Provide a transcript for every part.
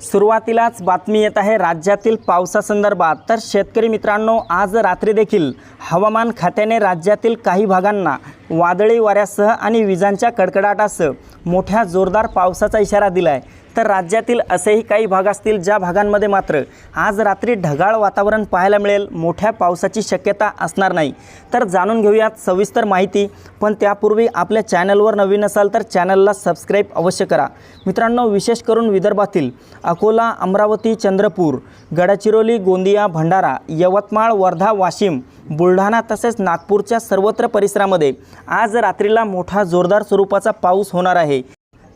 सुरुवातीलाच बातमी येत आहे राज्यातील पावसासंदर्भात. तर शेतकरी मित्रांनो आज रात्री देखील हवामान खात्याने राज्यातील काही भागांना वादळी वाऱ्यासह आणि विजांच्या कडकडाटासह मोठ्या जोरदार पावसाचा इशारा दिला आहे तर राज्यातील असेही काही भाग असतील ज्या भागांमध्ये मात्र आज रात्री ढगाळ वातावरण पाहायला मिळेल मोठ्या पावसाची शक्यता असणार नाही. तर जाणून घेऊयात सविस्तर माहिती पण त्यापूर्वी आपल्या चॅनलवर नवीन असाल तर चॅनलला सबस्क्राईब अवश्य करा. मित्रांनो विशेष करून विदर्भातील अकोला अमरावती चंद्रपूर गडचिरोली गोंदिया भंडारा यवतमाळ वर्धा वाशिम बुलढाणा तसेच नागपूरच्या सर्वत्र परिसरामध्ये आज रात्रीला मोठा जोरदार स्वरूपाचा पाऊस होणार आहे.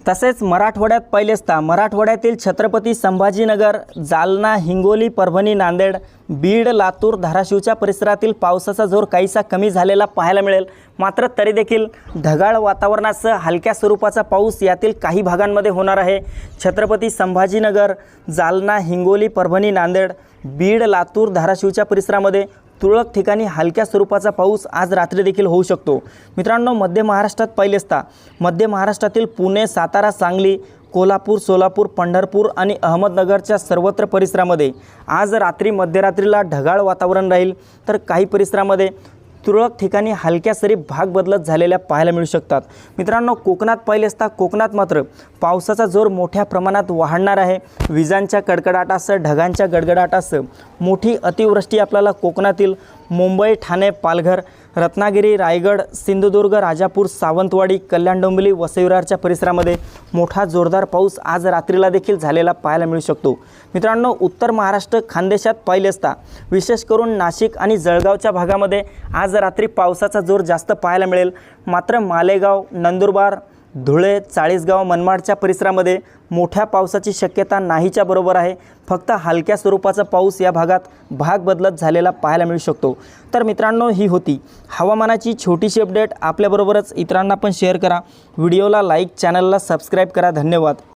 तसेच मराठवाड्यात पहिलेचता मराठवाड्यातील छत्रपती संभाजीनगर जालना हिंगोली परभणी नांदेड बीड लातूर धाराशिवच्या परिसरातील पावसाचा जोर काहीसा कमी झालेला पाहायला मिळेल. मात्र तरी देखील ढगाळ वातावरणासह हलक्या स्वरूपाचा पाऊस यातील काही भागांमध्ये होणार आहे. छत्रपती संभाजीनगर जालना हिंगोली परभणी नांदेड बीड लातूर धाराशिवच्या परिसरामध्ये तुरळक ठिकाणी हलक्या स्वरूपाचा पाऊस आज रात्री देखील होऊ शकतो. मित्रांनो मध्य महाराष्ट्रात पहिलेचता. मध्य महाराष्ट्रातील पुणे सातारा सांगली कोल्हापूर सोलापूर पंढरपूर आणि अहमदनगरच्या सर्वत्र परिसरामध्ये आज रात्री मध्यरात्रीला ढगाळ वातावरण राहील. तर काही परिसरामध्ये तुरळक ठिकाणी हलक्या सरी भाग बदलत झालेल्या पाहायला मिळू शकतात. मित्रांनो कोकणात पाहिले असता कोकणात मात्र पावसाचा जोर मोठ्या प्रमाणात वाढणार आहे. विजांच्या कडकडाटासह ढगांच्या गडगडाटासह मोठी अतिवृष्टी आपल्याला कोकणातील मुंबई ठाणे पालघर रत्नागिरी रायगड सिंधुदुर्ग राजापूर सावंतवाडी कल्याण डोंबिवली वसईविरारच्या परिसरामध्ये मोठा जोरदार पाऊस आज रात्रीला देखील झालेला पाहायला मिळू शकतो. मित्रांनो उत्तर महाराष्ट्र खानदेशात पाहिले असता विशेष करून नाशिक आणि जळगावच्या भागामध्ये आज रात्री पावसाचा जोर जास्त पाहायला मिळेल. मात्र मालेगाव नंदुरबार धुळे चाळीसगाव मनमाडच्या परिसरामध्ये मोठ्या पावसाची शक्यता नाहीच्या बरोबर आहे. फक्त हलक्या स्वरूपाचा पाऊस या भागात भाग बदलत झालेला पाहायला मिळू शकतो. तर मित्रांनो ही होती हवामानाची छोटीशी अपडेट आपल्याबरोबरच इतरांना पण शेअर करा. व्हिडिओला लाईक चॅनलला सबस्क्राईब करा. धन्यवाद.